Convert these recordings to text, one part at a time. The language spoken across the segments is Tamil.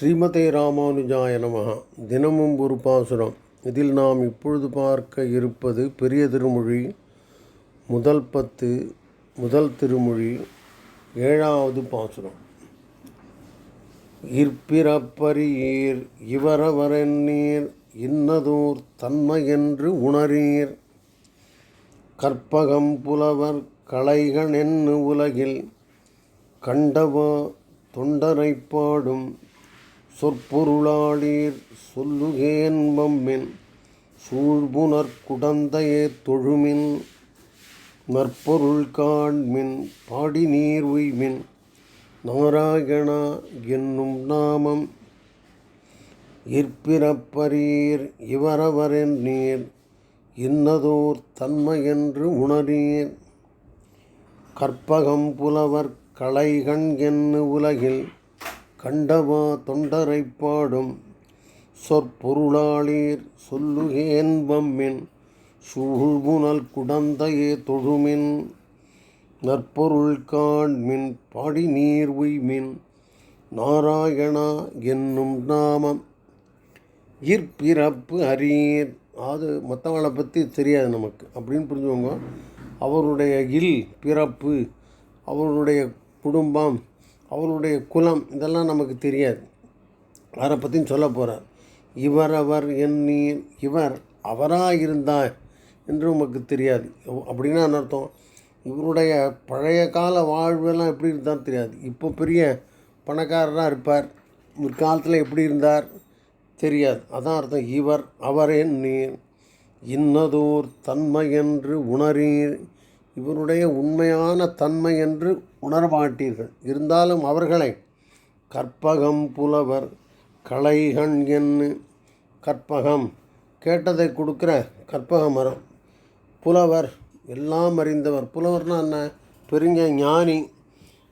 ஸ்ரீமதே ராமானுஜாய நமகா தினமும் ஒரு பாசுரம். இதில் நாம் இப்பொழுது பார்க்க இருப்பது பெரிய திருமொழி முதல் பத்து முதல் திருமொழி ஏழாவது பாசுரம். இற்பிறப்பரியீர் இவரவரென்னீர் இன்னதோர் தன்மையென்று உணரீர். கற்பகம் புலவர் கலைகணென்னு உலகில் கண்டவா தொண்டரைப் பாடும் சொற்பொருளாளீர் சொல்லுகேன்பம்மின் சூழ்புணர்குடந்தையே சூழ்புணர் தொழுமின் நற்பொருள் காண்மின் பாடி நீர் உய்மின். நாராயணா என்னும் நாமம் இற்பிறப்பரீர் இவரவரென் நீர் இன்னதோர் தன்மையென்று உணரீர். கற்பகம் புலவர் கலைகண் என்று உலகில் கண்டவா தொண்டரைப் பாடும் சொற்பொருளாளீர் சொல்லுகேன் வம்மின் சூழ்புனல் குடந்தையே தொழுமின் நற்பொருள் காண்மின் பாடி நீர் உய்மின் நாராயணா என்னும் நாமம். இற்பிறப்பு அரீர் அது மற்றவங்களை பற்றி தெரியாது நமக்கு. அப்படின்னு புரிஞ்சுக்கோங்க. அவருடைய இல் பிறப்பு அவருடைய குடும்பம் அவருடைய குலம் இதெல்லாம் நமக்கு தெரியாது. அவரை பற்றியும் சொல்ல போகிறார் இவர் அவர் எண்ணீர் இவர் அவராக இருந்தார் என்று நமக்கு தெரியாது. அப்படின்னா அர்த்தம்? இவருடைய பழைய கால வாழ்வெல்லாம் எப்படி இருந்தால் தெரியாது. இப்போ பெரிய பணக்காரராக இருப்பார். முற்காலத்தில் எப்படி இருந்தார்? தெரியாது. அதான் அர்த்தம். இவர் அவர் எண்ணீர் இன்னதோர் தன்மை என்று உணரீர். இவருடைய உண்மையான தன்மை என்று உணரமாட்டீர்கள் இருந்தாலும் அவர்களை கற்பகம் புலவர் கலைகண் என்று கற்பகம் கேட்டதை கொடுக்குற கற்பக மரம். புலவர் எல்லாம் அறிந்தவர். புலவர்னா என்ன? பெருங்க ஞானி.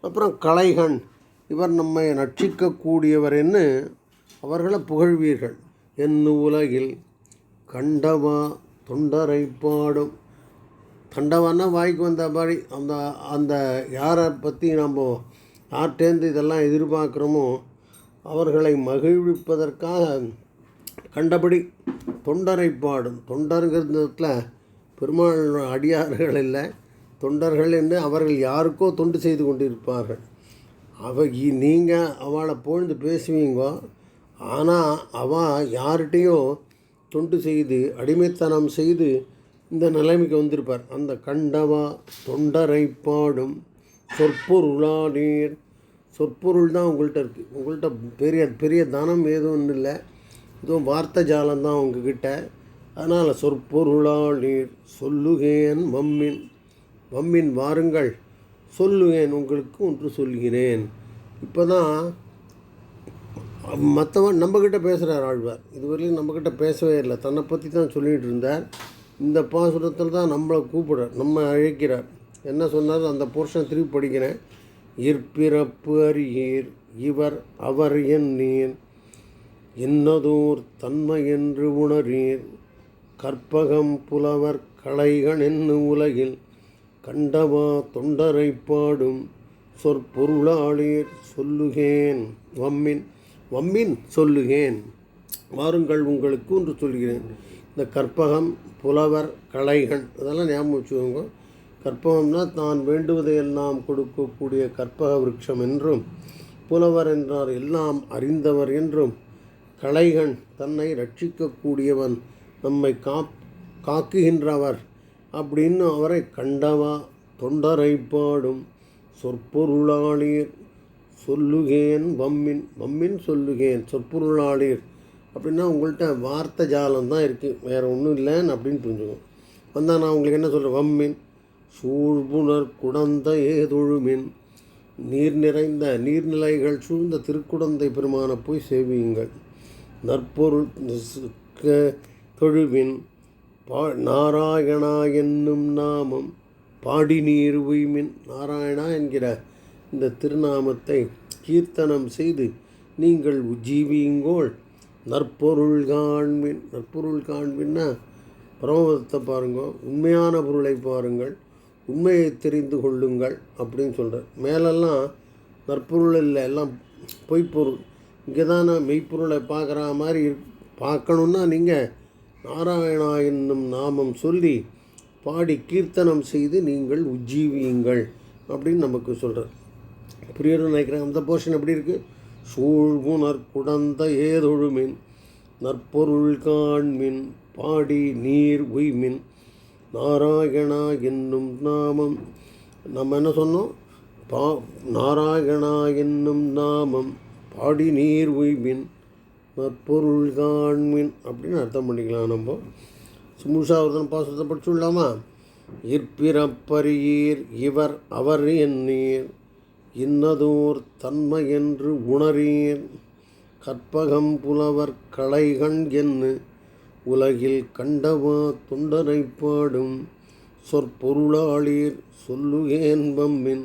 அப்புறம் கலைகண். இவர் நம்மை நட்சிக்கக்கூடியவர் என்று அவர்களை புகழ்வீர்கள். என் உலகில் கண்டவா தொண்டரை பாடும். தண்டவானா வாய்க்கு வந்த மாதிரி அந்த அந்த யாரை பற்றி நம்ம யார்கிட்டேருந்து இதெல்லாம் எதிர்பார்க்குறோமோ அவர்களை மகிழ்விப்பதற்காக கண்டபடி தொண்டரை பாடும். தொண்டருங்கிறதுல பெருமாள் அடியார்கள் இல்லை. தொண்டர்கள் என்று அவர்கள் யாருக்கோ தொண்டு செய்து கொண்டிருப்பார்கள். அவ நீங்கள் அவளை பொழுது பேசுவீங்கோ ஆனால் அவள் யார்கிட்டையும் தொண்டு செய்து அடிமைத்தனம் செய்து இந்த நிலைமைக்கு வந்திருப்பார். அந்த கண்டவா தொண்டரை பாடும் சொற்பொருளானீர். சொற்பொருள் தான் உங்கள்கிட்ட இருக்குது உங்கள்கிட்ட பெரிய பெரிய தனம் எதுவும் இல்லை. இதுவும் வார்த்தை ஜாலம் தான் உங்ககிட்ட. அதனால் சொற்பொருளாளீர் சொல்லுகேன் மம்மின் மம்மின் வாருங்கள். சொல்லுவேன் உங்களுக்கு ஒன்று சொல்கிறேன். இப்போ தான் மற்றவன் நம்மக்கிட்ட பேசுகிறார் ஆழ்வார். இதுவரையிலும் நம்மக்கிட்ட பேசவே இல்லை. தன்னை பற்றி தான் சொல்லிகிட்டு இருந்தார். இந்த பாசுரத்தில் தான் நம்மளை கூப்பிடுறார் நம்ம அழைக்கிறார் என்ன சொன்னார்? அந்த புருஷன் திருப்பி படிக்கிறேன். இற்பிறப்பு அறியீர் இவர் அவர் எண்ணீர். இன்னதோர் தன்மை என்று உணரீர். கற்பகம் புலவர் கலைகள் என்று உலகில் கண்டவா தொண்டரை பாடும். சொற்பொருளாளீர் சொல்லுகேன் வம்மின் வம்மின் சொல்லுகேன். வாருங்கள் உங்களுக்கு ஒன்று சொல்கிறேன். இந்த கற்பகம் புலவர் கலைகள் இதெல்லாம் ஞாபகம் வச்சுக்கோங்க. கற்பகம்னா தான் வேண்டுவதையெல்லாம் கொடுக்கக்கூடிய கற்பக விருட்சம் என்றும் புலவர் என்றார் எல்லாம் அறிந்தவர் என்றும் கலைகன் தன்னை ரட்சிக்கக்கூடியவன் நம்மை காப் காக்குகின்றவர் அப்படின்னு அவரை கண்டவா தொண்டரை பாடும் சொற்பொருளாளீர். சொல்லுகேன் வம்மின் வம்மின் சொல்லுகேன் சொற்பொருளாளீர். அப்படின்னா உங்கள்கிட்ட வார்த்தை ஜாலம் தான் இருக்குது வேறு ஒன்றும் இல்லைன்னு அப்படின்னு புரிஞ்சுக்கணும். வந்தால் நான் உங்களுக்கு என்ன சொல்கிறேன் வம்மின் சூழ்புணர் குடந்த ஏதொழுமின் நீர் நிறைந்த நீர்நிலைகள் சூழ்ந்த திருக்குடந்தை பெருமான போய் சேவியுங்கள். நற்பொருள் தொழுவின் பா நாராயணா என்னும் நாமம் பாடி நீர் உய்மின். நாராயணா என்கிற இந்த திருநாமத்தை கீர்த்தனம் செய்து நீங்கள் உஜ்ஜீவியுங்கோள் நற்பொருள் காண்பின் நற்பொருள் காண்பின்னா பரமபதத்தை பாருங்கள் உண்மையான பொருளை பாருங்கள் உண்மையை தெரிந்து கொள்ளுங்கள் அப்படின்னு சொல்கிறார் மேலெல்லாம் நற்பொருள் இல்லை எல்லாம் பொய்ப்பொருள். இங்கே தான் நான் மெய்ப்பொருளை பார்க்குற மாதிரி பார்க்கணுன்னா நீங்கள் நாராயணா என்னும் நாமம் சொல்லி பாடி கீர்த்தனம் செய்து நீங்கள் உஜ்ஜீவியுங்கள் அப்படின்னு நமக்கு சொல்கிறார் புரியணும்னு நினைக்கிறேன். அந்த போர்ஷன் எப்படி இருக்குது சூழ்வுணர் குடந்த ஏதொழுமின் நற்பொருள் காண்மின் பாடி நீர் உய்மின். நாராயணா என்னும் நாமம் நம்ம என்ன சொன்னோம்? பா நாராயணா என்னும் நாமம் பாடி நீர் உய்மின் நற்பொருள் காண்மின் அப்படின்னு அர்த்தம் பண்ணிக்கலாம் நம்ம. முழுசாவதன் பாசத்தை படிச்சுடலாமா இற்பிறப்பரியீர் இவர் அவர் எண்ணீர். இன்னதோர் தன்மை என்று உணரீர். கற்பகம் புலவர் களைகண் என்று உலகில் கண்டவா தொண்டனை பாடும். சொற்பொருளாளீர் சொல்லுகேன் பம்மின்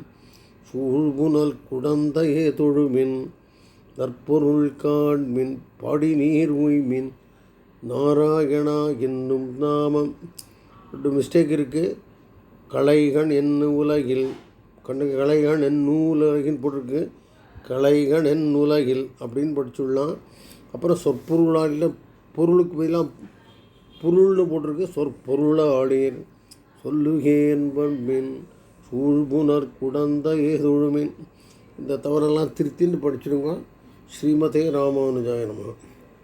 சூழ்புனல் குடந்தையே தொழுமின். நற்பொருள் காண்மின் படிநீர் உய்மின். நாராயணா என்னும் நாமம். ரெண்டு மிஸ்டேக் இருக்குது கலைகண் என்னும் உலகில் கண்டு கலைகண் என் நூலகின் போட்டிருக்கு. கலைகண் என் நூலகில் அப்படின்னு படிச்சுடலாம். அப்புறம் சொற்பொருளாளில் பொருளுக்கு பதிலாக பொருள்னு போட்டிருக்கு. சொற்பொருளாளீர் சொல்லுகேன் பண்பின் சூழ்புணர் குடந்த ஏதொழுமின். இந்த தவறெல்லாம் திருத்தின்னு படிச்சிடுங்க. ஸ்ரீமதே ராமானுஜாய நமः.